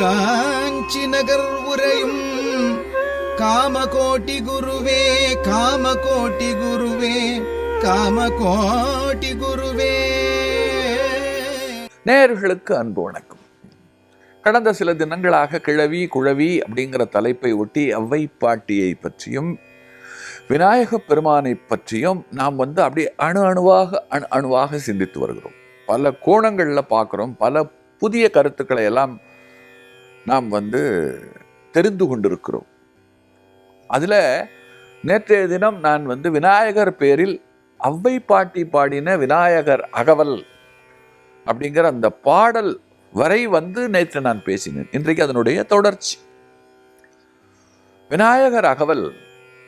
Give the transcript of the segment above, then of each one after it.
காஞ்சி நகர் உரையும் காமகோட்டி குருவே காமகோட்டி குருவே காமகோட்டி குருவே. நேர்களுக்கு அன்பு வணக்கம். கடந்த சில தினங்களாக கிழவி குழவி அப்படிங்கிற தலைப்பை ஒட்டி அவ்வை பாட்டியை பற்றியும் விநாயகப் பெருமானை பற்றியும் நாம் வந்து அப்படியே அணு அணுவாக அணு அணுவாக சிந்தித்து வருகிறோம். பல கோணங்களில் பார்க்குறோம். பல புதிய கருத்துக்களை எல்லாம் நாம் வந்து தெரிந்து கொண்டிருக்கிறோம். அதில் நேற்றைய தினம் நான் வந்து விநாயகர் பேரில் அவ்வை பாட்டி பாடின விநாயகர் அகவல் அப்படிங்கிற அந்த பாடல் வரை வந்து நேற்று நான் பேசினேன். இன்றைக்கு அதனுடைய தொடர்ச்சி. விநாயகர் அகவல்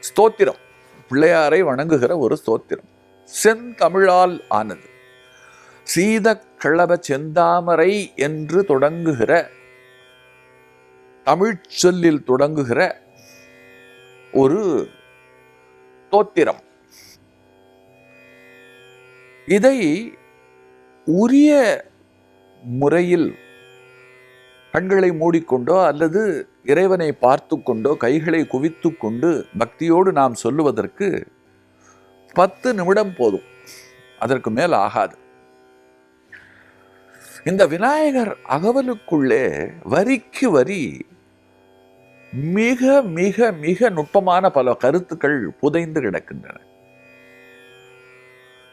ஸ்தோத்திரம். பிள்ளையாரை வணங்குகிற ஒரு ஸ்தோத்திரம். செந்தமிழால் ஆனது. சீத கிளப செந்தாமரை என்று தொடங்குகிற தமிழ்ச்சொல்லில் தொடங்குகிற ஒரு தோத்திரம். இதை உரிய முறையில் கண்களை மூடிக்கொண்டோ அல்லது இறைவனை பார்த்து கொண்டோ கைகளை குவித்து கொண்டு பக்தியோடு நாம் சொல்லுவதற்கு பத்து நிமிடம் போதும். அதற்கு மேல் ஆகாது. இந்த விநாயகர் அகவலுக்குள்ளே வரிக்கு வரி மிக மிக மிக நுட்பமான பல கருத்துக்கள் புதைந்து கிடக்கின்றன.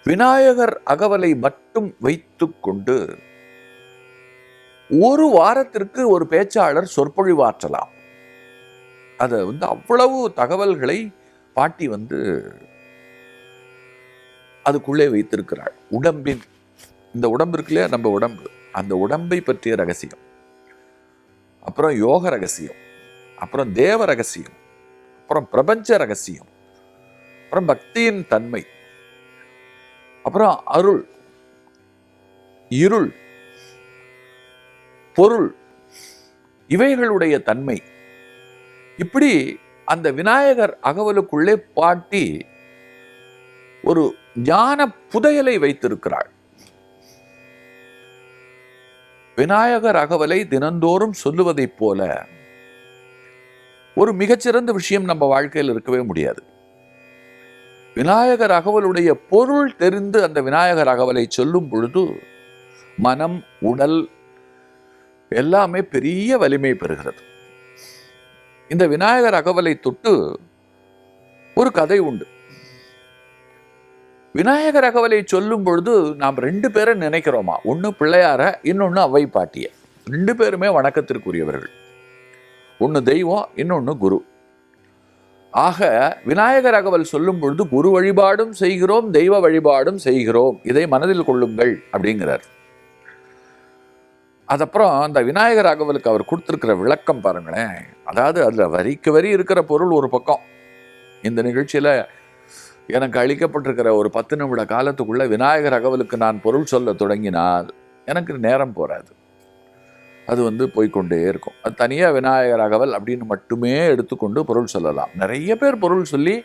விநாயகர் அகவலை மட்டும் வைத்துக்கொண்டு ஒரு வாரத்திற்கு ஒரு பேச்சாளர் சொற்பொழிவாற்றலாம். அதை வந்து அவ்வளவு தகவல்களை பாட்டி வந்து அதுக்குள்ளே வைத்திருக்கிறாள். உடம்பின் இந்த உடம்பு இருக்குல்லையா நம்ம உடம்பு. அந்த உடம்பை பற்றிய ரகசியம். அப்புறம் யோக ரகசியம். அப்புறம் தேவ ரகசியம் அப்புறம் பிரபஞ்ச ரகசியம் அப்புறம் பக்தியின் தன்மை அப்புறம் அருள் இருள் பொருள் இவைகளுடைய தன்மை. இப்படி அந்த விநாயகர் அகவலுக்குள்ளே பாட்டி ஒரு ஞான புதையலை வைத்திருக்கிறாள். விநாயகர் அகவலை தினந்தோறும் சொல்லுவதைப் போல ஒரு மிகச்சிறந்த விஷயம் நம்ம வாழ்க்கையில் இருக்கவே முடியாது. விநாயகர் அகவலுடைய பொருள் தெரிந்து அந்த விநாயகர் அகவலை சொல்லும் பொழுது மனம் உடல் எல்லாமே பெரிய வலிமை பெறுகிறது. இந்த விநாயகர் அகவலை தொட்டு ஒரு கதை உண்டு. விநாயகர் அகவலை சொல்லும் பொழுது நாம் ரெண்டு பேரை நினைக்கிறோமா? ஒன்று பிள்ளையார இன்னொன்று அவை பாட்டிய. ரெண்டு பேருமே வணக்கத்திற்குரியவர்கள். ஒன்று தெய்வம் இன்னொன்று குரு. ஆக விநாயகர் அகவல் சொல்லும் பொழுது குரு வழிபாடும் செய்கிறோம் தெய்வ வழிபாடும் செய்கிறோம். இதை மனதில் கொள்ளுங்கள் அப்படிங்கிறார். அதப்புறம் அந்த விநாயகர் அகவலுக்கு அவர் கொடுத்துருக்கிற விளக்கம் பாருங்களேன். அதாவது அதில் வரிக்கு வரி இருக்கிற பொருள் ஒரு பக்கம். இந்த நிகழ்ச்சியில் எனக்கு அளிக்கப்பட்டிருக்கிற ஒரு பத்து நிமிட காலத்துக்குள்ளே விநாயகர் அகவலுக்கு நான் பொருள் சொல்ல தொடங்கினால் எனக்கு நேரம் போராது அது வந்து போய்க்கொண்டே இருக்கும். அது தனியாக விநாயகர் அகவல் அப்படின்னு மட்டுமே எடுத்துக்கொண்டு பொருள் சொல்லலாம். நிறைய பேர் பொருள் சொல்லி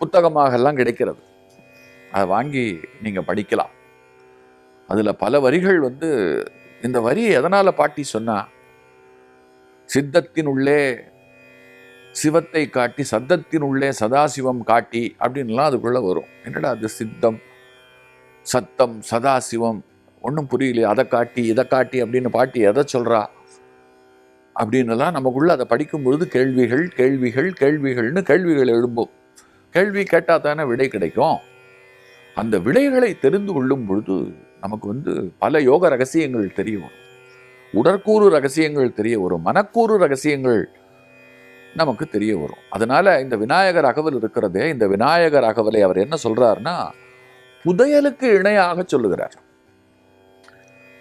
புத்தகமாகலாம் கிடைக்கிறது. அதை வாங்கி நீங்கள் படிக்கலாம். அதில் பல வரிகள் வந்து இந்த வரி எதனால் பாட்டி சொன்னா சித்தத்தின் உள்ளே சிவத்தை காட்டி சத்தத்தின் உள்ளே சதாசிவம் காட்டி அப்படின்லாம் அதுக்குள்ளே வரும். என்னடா அது சித்தம் சத்தம் சதாசிவம்? ஒன்றும் புரியலையே அதை காட்டி இதை காட்டி அப்படின்னு பாட்டி எதை சொல்கிறா அப்படின்னுலாம் நமக்குள்ளே அதை படிக்கும்பொழுது கேள்விகள் கேள்விகள் கேள்விகள்னு கேள்விகள் எழும்பும். கேள்வி கேட்டால் தானே விடை கிடைக்கும். அந்த விடைகளை தெரிந்து கொள்ளும் பொழுது நமக்கு வந்து பல யோக ரகசியங்கள் தெரிய வரும். உடற்கூறு ரகசியங்கள் தெரிய வரும். மனக்கூறு ரகசியங்கள் நமக்கு தெரிய வரும். அதனால் இந்த விநாயகர் அகவல் இருக்கிறதே இந்த விநாயகர் அகவலை அவர் என்ன சொல்கிறாருன்னா புதையலுக்கு இணையாக சொல்லுகிறார்.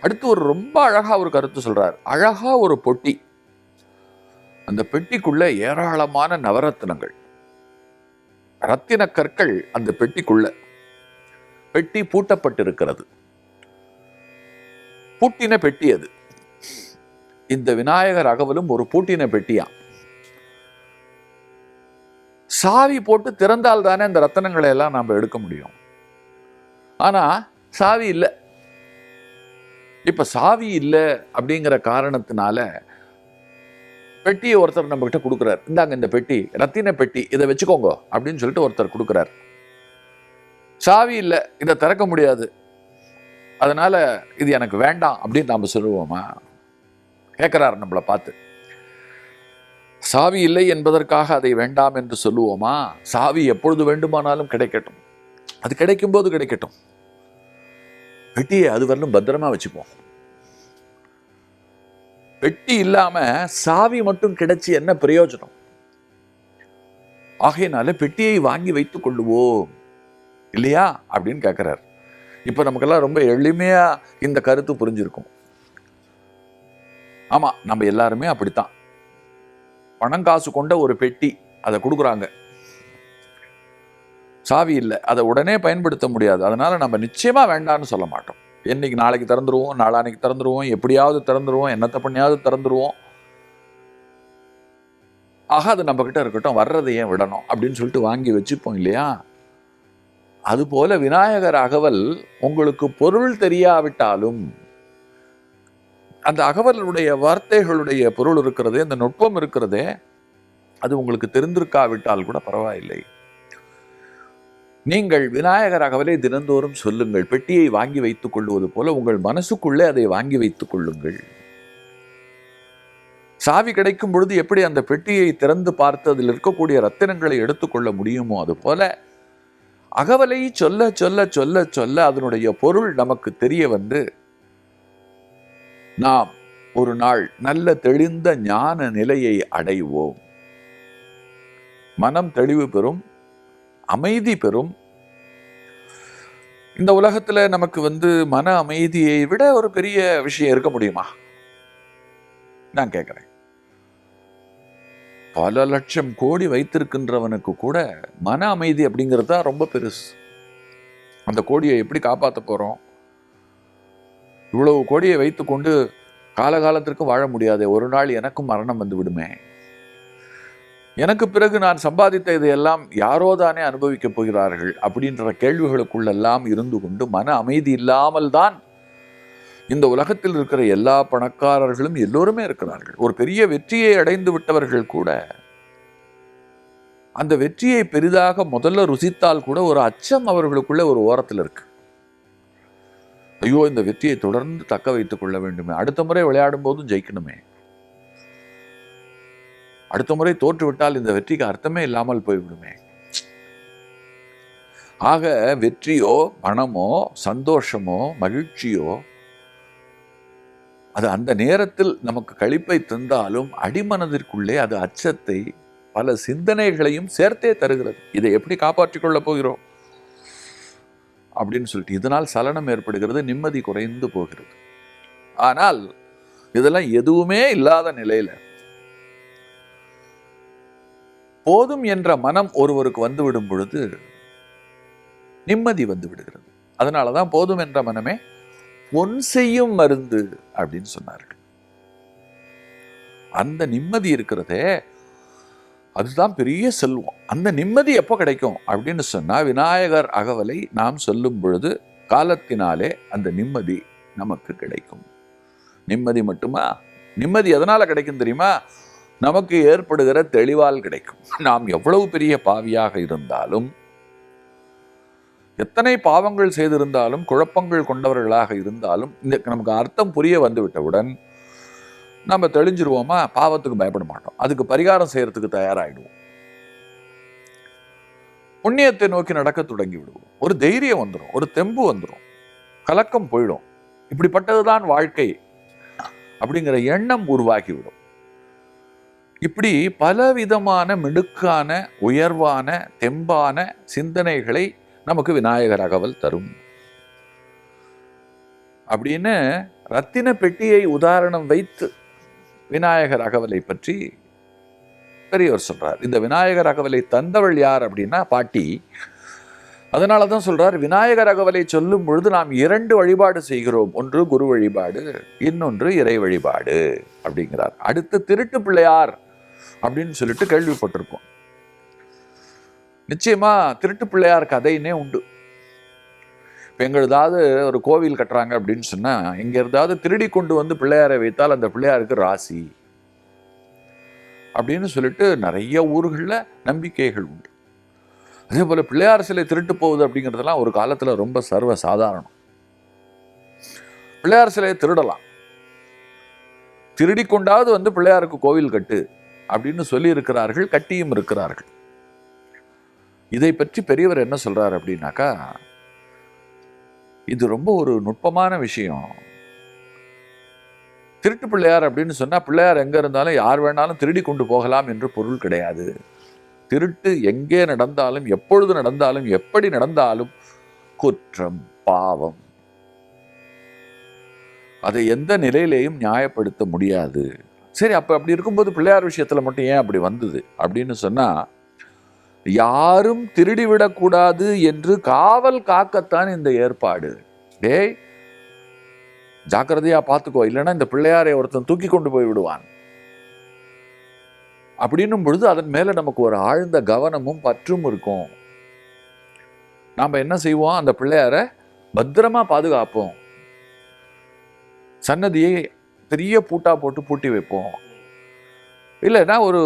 அடுத்து ஒரு ரொம்ப அழகா ஒரு கருத்து சொல்றார். அழகா ஒரு பொட்டி. அந்த பெட்டிக்குள்ள ஏராளமான நவரத்தினங்கள் ரத்தின கற்கள் அந்த பெட்டிக்குள்ள. பெட்டி பூட்டப்பட்டிருக்கிறது. பூட்டின பெட்டி அது. இந்த விநாயகர் அகவலும் ஒரு பூட்டின பெட்டியா? சாவி போட்டு திறந்தால் தானே அந்த ரத்தனங்களை எல்லாம் நாம் எடுக்க முடியும். ஆனா சாவி இல்லை. இப்ப சாவி இல்லை அப்படிங்கிற காரணத்தினால பெட்டியை ஒருத்தர் நம்ம கிட்ட கொடுக்குறாரு. இந்தாங்க இந்த பெட்டி ரத்தின பெட்டி இதை வச்சுக்கோங்க அப்படின்னு சொல்லிட்டு ஒருத்தர் கொடுக்குறாரு. சாவி இல்லை இதை திறக்க முடியாது. அதனால இது எனக்கு வேண்டாம் அப்படின்னு நாம சொல்லுவோமா? கேட்குறாரு நம்மளை பார்த்து. சாவி இல்லை என்பதற்காக அதை வேண்டாம் என்று சொல்லுவோமா? சாவி எப்பொழுது வேண்டுமானாலும் கிடைக்கட்டும். அது கிடைக்கும் போது கிடைக்கட்டும். பெட்டியை அது வரலும் பத்திரமா வச்சுப்போம். பெட்டி இல்லாம சாவி மட்டும் கிடைச்சி என்ன பிரயோஜனம்? ஆகையினால பெட்டியை வாங்கி வைத்துக் கொள்ளுவோம். இல்லையா? அப்படின்னு கேட்கிறார் இப்ப நமக்கெல்லாம் ரொம்ப எளிமையா இந்த கருத்து புரிஞ்சிருக்கும். ஆமா நம்ம எல்லாருமே அப்படித்தான். பணம் காசு கொண்ட ஒரு பெட்டி அதை கொடுக்குறாங்க. சாவி இல்லை. அதை உடனே பயன்படுத்த முடியாது. அதனால் நம்ம நிச்சயமாக வேண்டாம்னு சொல்ல மாட்டோம். என்றைக்கு நாளைக்கு திறந்துருவோம் நாளானைக்கு திறந்துருவோம் எப்படியாவது திறந்துருவோம் என்னத்தை பண்ணியாவது திறந்துருவோம். ஆக அது நம்மக்கிட்ட இருக்கட்டும் வர்றதை ஏன் விடணும் அப்படின்னு சொல்லிட்டு வாங்கி வச்சுப்போம் இல்லையா? அதுபோல விநாயகர் அகவல் உங்களுக்கு பொருள் தெரியாவிட்டாலும் அந்த அகவலுடைய வார்த்தைகளுடைய பொருள் இருக்கிறதே அந்த நுட்பம் இருக்கிறதே அது உங்களுக்கு தெரிந்திருக்காவிட்டால் கூட பரவாயில்லை. நீங்கள் விநாயகர் அகவலை தினந்தோறும் சொல்லுங்கள். பெட்டியை வாங்கி வைத்துக் கொள்வது போல உங்கள் மனசுக்குள்ளே அதை வாங்கி வைத்துக் கொள்ளுங்கள். சாவி கிடைக்கும் பொழுது எப்படி அந்த பெட்டியை திறந்து பார்த்து அதில் இருக்கக்கூடிய ரத்தினங்களை எடுத்துக்கொள்ள முடியுமோ அது போல அகவலை சொல்ல சொல்ல சொல்ல சொல்ல அதனுடைய பொருள் நமக்கு தெரிய வந்து நாம் ஒரு நாள் நல்ல தெளிந்த ஞான நிலையை அடைவோம். மனம் தெளிவு பெறும் அமைதி பெறும் இந்த உலகத்துல நமக்கு வந்து மன அமைதியை விட ஒரு பெரிய விஷயம் இருக்க முடியுமா? நான் கேட்குறேன் பல லட்சம் கோடி வைத்திருக்கின்றவனுக்கு கூட மன அமைதி அப்படிங்கிறது தான் ரொம்ப பெருசு. அந்த கோடியை எப்படி காப்பாற்ற போறோம்? இவ்வளவு கோடியை வைத்துக்கொண்டு காலகாலத்திற்கு வாழ முடியாதே. ஒரு நாள் எனக்கும் மரணம் வந்து விடுமே. எனக்கு பிறகு நான் சம்பாதித்த இதையெல்லாம் யாரோ தானே அனுபவிக்கப் போகிறார்கள் அப்படின்ற கேள்விகளுக்குள்ளெல்லாம் இருந்து கொண்டு மன அமைதி இல்லாமல் தான் இந்த உலகத்தில் இருக்கிற எல்லா பணக்காரர்களும் எல்லோருமே இருக்கிறார்கள். ஒரு பெரிய வெற்றியை அடைந்து விட்டவர்கள் கூட அந்த வெற்றியை பெரிதாக முதல்ல ருசித்தால் கூட ஒரு அச்சம் அவர்களுக்குள்ள ஒரு ஓரத்தில் இருக்கு. ஐயோ இந்த வெற்றியை தொடர்ந்து தக்க வைத்துக் கொள்ள வேண்டுமே. அடுத்த முறை விளையாடும் போதும் ஜெயிக்கணுமே. அடுத்த முறை தோற்றுவிட்டால் இந்த வெற்றிக்கு அர்த்தமே இல்லாமல் போய்விடுமே. ஆக வெற்றியோ பணமோ சந்தோஷமோ மகிழ்ச்சியோ அது அந்த நேரத்தில் நமக்கு கழிப்பை தந்தாலும் அடிமனதிற்குள்ளே அது அச்சத்தை பல சிந்தனைகளையும் சேர்த்தே தருகிறது. இதை எப்படி காப்பாற்றிக் கொள்ளப் போகிறோம்? அப்படின்னு சொல்லிட்டு இதனால் சலனம் ஏற்படுகிறது நிம்மதி குறைந்து போகிறது. ஆனால் இதெல்லாம் எதுவுமே இல்லாத நிலையில போதும் என்ற மனம் ஒருவருக்கு வந்துவிடும் பொழுது நிம்மதி வந்து விடுகிறது. அதனாலதான் போதும் என்ற மனமே பொன் செய்யும் மருந்து அப்படின்னு சொன்னார்கள். அந்த நிம்மதி இருக்கிறதே அதுதான் பெரிய செல்வம். அந்த நிம்மதி எப்போ கிடைக்கும் அப்படின்னு சொன்னா விநாயகர் அகவலை நாம் சொல்லும் பொழுது காலத்தினாலே அந்த நிம்மதி நமக்கு கிடைக்கும். நிம்மதி மட்டுமா? நிம்மதி எதனால கிடைக்கும் தெரியுமா? நமக்கு ஏற்படுகிற தெளிவால் கிடைக்கும். நாம் எவ்வளவு பெரிய பாவியாக இருந்தாலும் எத்தனை பாவங்கள் செய்திருந்தாலும் குழப்பங்கள் கொண்டவர்களாக இருந்தாலும் இந்த நமக்கு அர்த்தம் புரிய வந்து விட்டவுடன் நம்ம தெளிஞ்சிருவோமா? பாவத்துக்கு பயப்பட மாட்டோம். அதுக்கு பரிகாரம் செய்யறதுக்கு தயாராகிடுவோம் புண்ணியத்தை நோக்கி நடக்க தொடங்கி விடுவோம் ஒரு தைரியம் வந்துடும் ஒரு தெம்பு வந்துடும் கலக்கம் போயிடும். இப்படிப்பட்டதுதான் வாழ்க்கை. அப்படிங்கிற எண்ணம் உருவாகிவிடும். இப்படி பலவிதமான மிடுக்கான உயர்வான தெம்பான சிந்தனைகளை நமக்கு விநாயகர் அகவல் தரும். அப்படின்னு ரத்தின பெட்டியை உதாரணம் வைத்து விநாயகர் அகவலை பற்றி பெரியவர் சொல்றார். இந்த விநாயகர் அகவலை தந்தவள் யார் அப்படின்னா பாட்டி. அதனால தான் சொல்றார் விநாயகர் அகவலை சொல்லும் பொழுது நாம் இரண்டு வழிபாடு செய்கிறோம். ஒன்று குரு வழிபாடு இன்னொன்று இறை வழிபாடு. அப்படிங்கிறார். அடுத்து திருட்டு பிள்ளையார் அப்படின்னு சொல்லிட்டு கேள்விப்பட்டிருக்கோம் நிச்சயமா திருட்டு பிள்ளையார் கதைன்னே உண்டு. இப்போ எங்க ஏதாவது ஒரு கோவில் கட்டுறாங்க அப்படின்னு சொன்னால் இங்கே இருந்தாவது திருடி கொண்டு வந்து பிள்ளையாரை வைத்தால் அந்த பிள்ளையாருக்கு ராசி அப்படின்னு சொல்லிட்டு நிறைய ஊர்களில் நம்பிக்கைகள் உண்டு. அதே போல் பிள்ளையார் சிலை திருட்டு போகுது அப்படிங்கிறதெல்லாம் ஒரு காலத்தில் ரொம்ப சர்வ சாதாரணம். பிள்ளையார் சிலையை திருடலாம். திருடி கொண்டாவது வந்து பிள்ளையாருக்கு கோவில் கட்டு. அப்படின்னு சொல்லி இருக்கிறார்கள் கட்டியும் இருக்கிறார்கள். இதை பற்றி பெரியவர் என்ன சொல்கிறார் அப்படின்னாக்கா இது ரொம்ப ஒரு நுட்பமான விஷயம். திருட்டு பிள்ளையார் அப்படின்னு சொன்னா பிள்ளையார் எங்க இருந்தாலும் யார் வேணாலும் திருடி கொண்டு போகலாம் என்று பொருள் கிடையாது. திருட்டு எங்கே நடந்தாலும் எப்பொழுது நடந்தாலும் எப்படி நடந்தாலும் குற்றம் பாவம். அதை எந்த நிலையிலேயும் நியாயப்படுத்த முடியாது. சரி அப்ப அப்படி இருக்கும்போது பிள்ளையார் விஷயத்துல மட்டும் ஏன் அப்படி வந்தது? அப்படின்னு சொன்னா யாரும் திருடி விடக்கூடாது என்று காவல் காக்கத்தான் இந்த ஏற்பாடு. டேய் ஜாக்கிரதையா பார்த்துக்கோ இல்லைன்னா இந்த பிள்ளையாரை ஒருத்தன் தூக்கி கொண்டு போய் விடுவான். அப்படின்னும் பொழுது அதன் மேல நமக்கு ஒரு ஆழ்ந்த கவனமும் பற்றும் இருக்கும். நாம் என்ன செய்வோம்? அந்த பிள்ளையாரை பத்திரமா பாதுகாப்போம். சன்னதியை பெரிய பூட்டா போட்டு பூட்டி வைப்போம். இல்லைன்னா ஒரு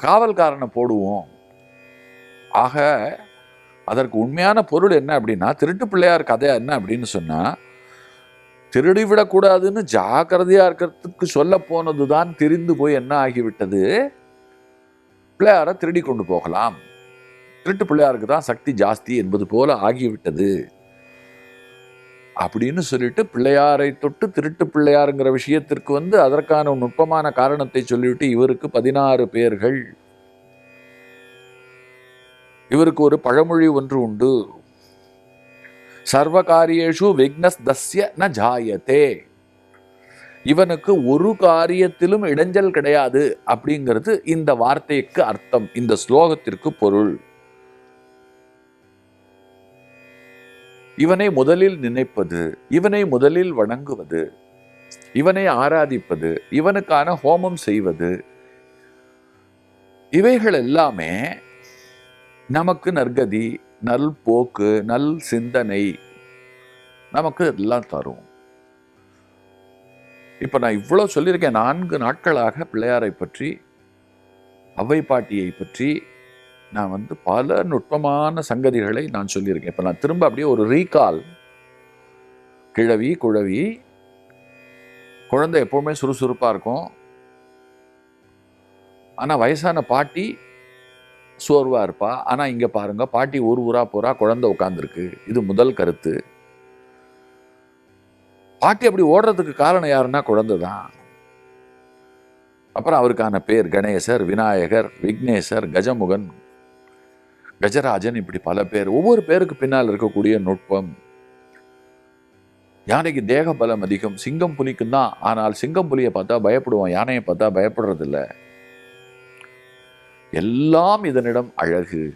காவல்காரனை போடுவோம். ஆக அதற்கு உண்மையான பொருள் என்ன அப்படின்னா திருட்டு பிள்ளையார் கதை என்ன அப்படின்னு சொன்னால் திருடி விடக்கூடாதுன்னு இருக்கிறதுக்கு சொல்ல போனதுதான் தெரிந்து போய் என்ன ஆகிவிட்டது? பிள்ளையாரை திருடி கொண்டு போகலாம். திருட்டு பிள்ளையாருக்கு தான் சக்தி ஜாஸ்தி என்பது போல ஆகிவிட்டது. அப்படின்னு சொல்லிட்டு பிள்ளையாரை தொட்டு திருட்டு பிள்ளையாருங்கிற விஷயத்திற்கு வந்து அதற்கான நுட்பமான காரணத்தை சொல்லிவிட்டு இவருக்கு பதினாறு பேர்கள். இவருக்கு ஒரு பழமொழி ஒன்று உண்டு. சர்வகாரியேஷு விக்னஸ் தஸ்ய ந ஜாயத்தே. இவனுக்கு ஒரு காரியத்திலும் இடைஞ்சல் கிடையாது அப்படிங்கிறது இந்த வார்த்தைக்கு அர்த்தம் இந்த ஸ்லோகத்திற்கு பொருள். இவனை முதலில் நினைப்பது இவனை முதலில் வணங்குவது இவனை ஆராதிப்பது இவனுக்கான ஹோமம் செய்வது இவைகள் எல்லாமே நமக்கு நற்கதி நல் போக்கு நல் சிந்தனை நமக்கு எல்லாம் தரும். இப்போ நான் இவ்வளோ சொல்லியிருக்கேன் நான்கு நாட்களாக பிள்ளையாரை பற்றி அவ்வை பாட்டியை பற்றி நான் வந்து பல நுட்பமான சங்கதிகளை நான் சொல்லியிருக்கேன். இப்போ நான் திரும்ப அப்படியே ஒரு ரீகால். கிழவி குழவி. குழந்தை எப்போவுமே சுறுசுறுப்பா இருக்கும். ஆனா வயசான பாட்டி சோர்வா இருப்பா. ஆனா இங்க பாருங்க பாட்டி ஊர் ஊராக போகிறா குழந்தை உட்காந்துருக்கு இது முதல் கருத்து. பாட்டி அப்படி ஓடுறதுக்கு காரணம் யாருன்னா குழந்தை தான். அப்புறம் அவருக்கான பேர் கணேசர் விநாயகர் விக்னேசர் கஜமுகன் கஜராஜன் இப்படி பல பேர் ஒவ்வொரு பேருக்கு பின்னால் இருக்கக்கூடிய நுட்பம். யானைக்கு தேக பலம் அதிகம் சிங்கம் புலிக்கும் தான். ஆனால் சிங்கம் புலியை பார்த்தா பயப்படுவோம் யானையை பார்த்தா பயப்படுறதில்ல. எல்லாம் இதனிடம் அழகு.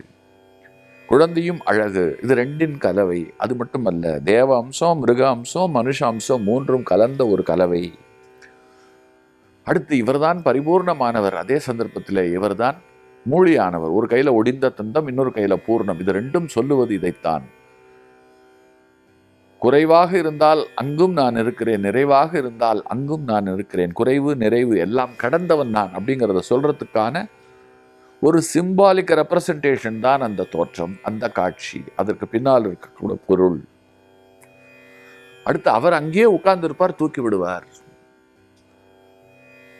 குழந்தையும் அழகு. இது ரெண்டின் கலவை. அது மட்டுமல்ல தேவ அம்சம் மிருக அம்சம் மனுஷ அம்சம் மூன்றும் கலந்த ஒரு கலவை. அடுத்து இவர்தான் பரிபூர்ணமானவர். அதே சந்தர்ப்பத்தில் இவர்தான் மூழியானவர் ஒரு கையில ஒடிந்த தந்தம் இன்னொரு கையில பூர்ணம். இது ரெண்டும் சொல்லுவது இதைத்தான். குறைவாக இருந்தால் அங்கும் நான் இருக்கிறேன் நிறைவாக இருந்தால் அங்கும் நான் இருக்கிறேன். குறைவு நிறைவு எல்லாம் கடந்தவன் நான் அப்படிங்கிறத சொல்றதுக்கான ஒரு சிம்பாலிக் ரெப்ரசன்டேஷன் தான் அந்த தோற்றம் அந்த காட்சி. அதற்கு பின்னால் இருக்கக்கூடிய பொருள். அடுத்து அவர் அங்கேயே உட்கார்ந்திருப்பார் தூக்கி விடுவார்.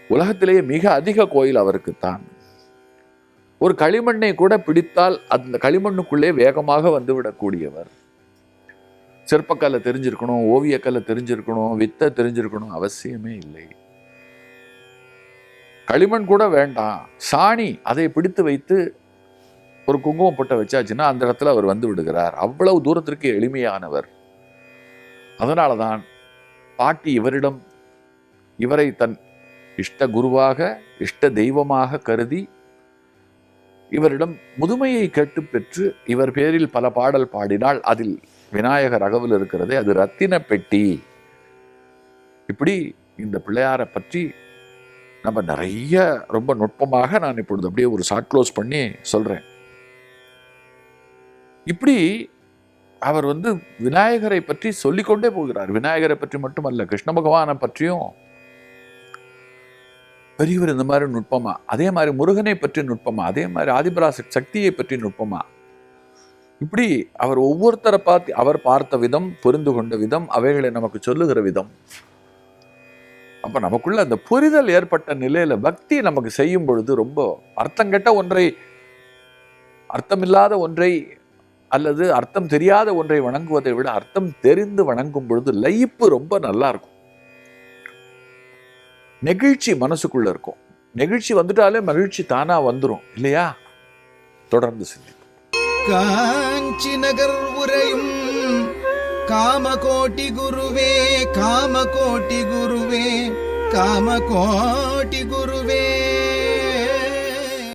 உலகத்திலேயே மிக அதிக கோயில் அவருக்குத்தான். ஒரு களிமண்ணை கூட பிடித்தால் அந்த களிமண்ணுக்குள்ளே வேகமாக வந்து விடக்கூடியவர் சிற்பக்கலை தெரிஞ்சிருக்கணும் ஓவியக்கலை தெரிஞ்சிருக்கணும் வித்தை தெரிஞ்சிருக்கணும் அவசியமே இல்லை. களிமண் கூட வேண்டாம். சாணி அதை பிடித்து வைத்து ஒரு குங்குமம் பொட்டை வச்சாச்சுன்னா அந்த இடத்துல அவர் வந்து விடுகிறார். அவ்வளவு தூரத்திற்கு எளிமையானவர். அதனால தான் பாட்டி இவரிடம் இவரை தன் இஷ்ட குருவாக இஷ்ட தெய்வமாக கருதி இவரிடம் முதுமையை கேட்டு பெற்று இவர் பேரில் பல பாடல் பாடினால் அதில் விநாயகர் அகவில் இருக்கிறதே அது ரத்தின பெட்டி. இப்படி இந்த பிள்ளையாரை பற்றி நம்ம நிறைய ரொம்ப நுட்பமாக நான் இப்பொழுது அப்படியே ஒரு ஷார்ட் க்ளோஸ் பண்ணி சொல்றேன். இப்படி அவர் வந்து விநாயகரை பற்றி சொல்லிக்கொண்டே போகிறார். விநாயகரை பற்றி மட்டுமல்ல கிருஷ்ண பகவானை பற்றியும் பெரியவர் இந்த மாதிரி நுட்பமா? அதே மாதிரி முருகனை பற்றி நுட்பமா? அதே மாதிரி ஆதிபராச சக்தியை பற்றி நுட்பமா? இப்படி அவர் ஒவ்வொருத்தரை பார்த்து அவர் பார்த்த விதம் புரிந்து கொண்ட விதம் அவைகளை நமக்கு சொல்லுகிற விதம். அப்ப நமக்குள்ள அந்த புரிதல் ஏற்பட்ட நிலையில பக்தி நமக்கு செய்யும் பொழுது ரொம்ப அர்த்தங்கெட்ட ஒன்றை அர்த்தமில்லாத ஒன்றை அல்லது அர்த்தம் தெரியாத ஒன்றை வணங்குவதை விட அர்த்தம் தெரிந்து வணங்கும் பொழுது லயிப்பு ரொம்ப நல்லா இருக்கும். நெகிழ்ச்சி மனசுக்குள்ள இருக்கும். நெகிழ்ச்சி வந்துட்டாலே மகிழ்ச்சி தானா வந்துரும் இல்லையா? தொடர்ந்து சிந்திப்போம். காஞ்சி நகர் உரையும் காமகோட்டி குருவே காமகோட்டி குருவே காமகோட்டி குருவே.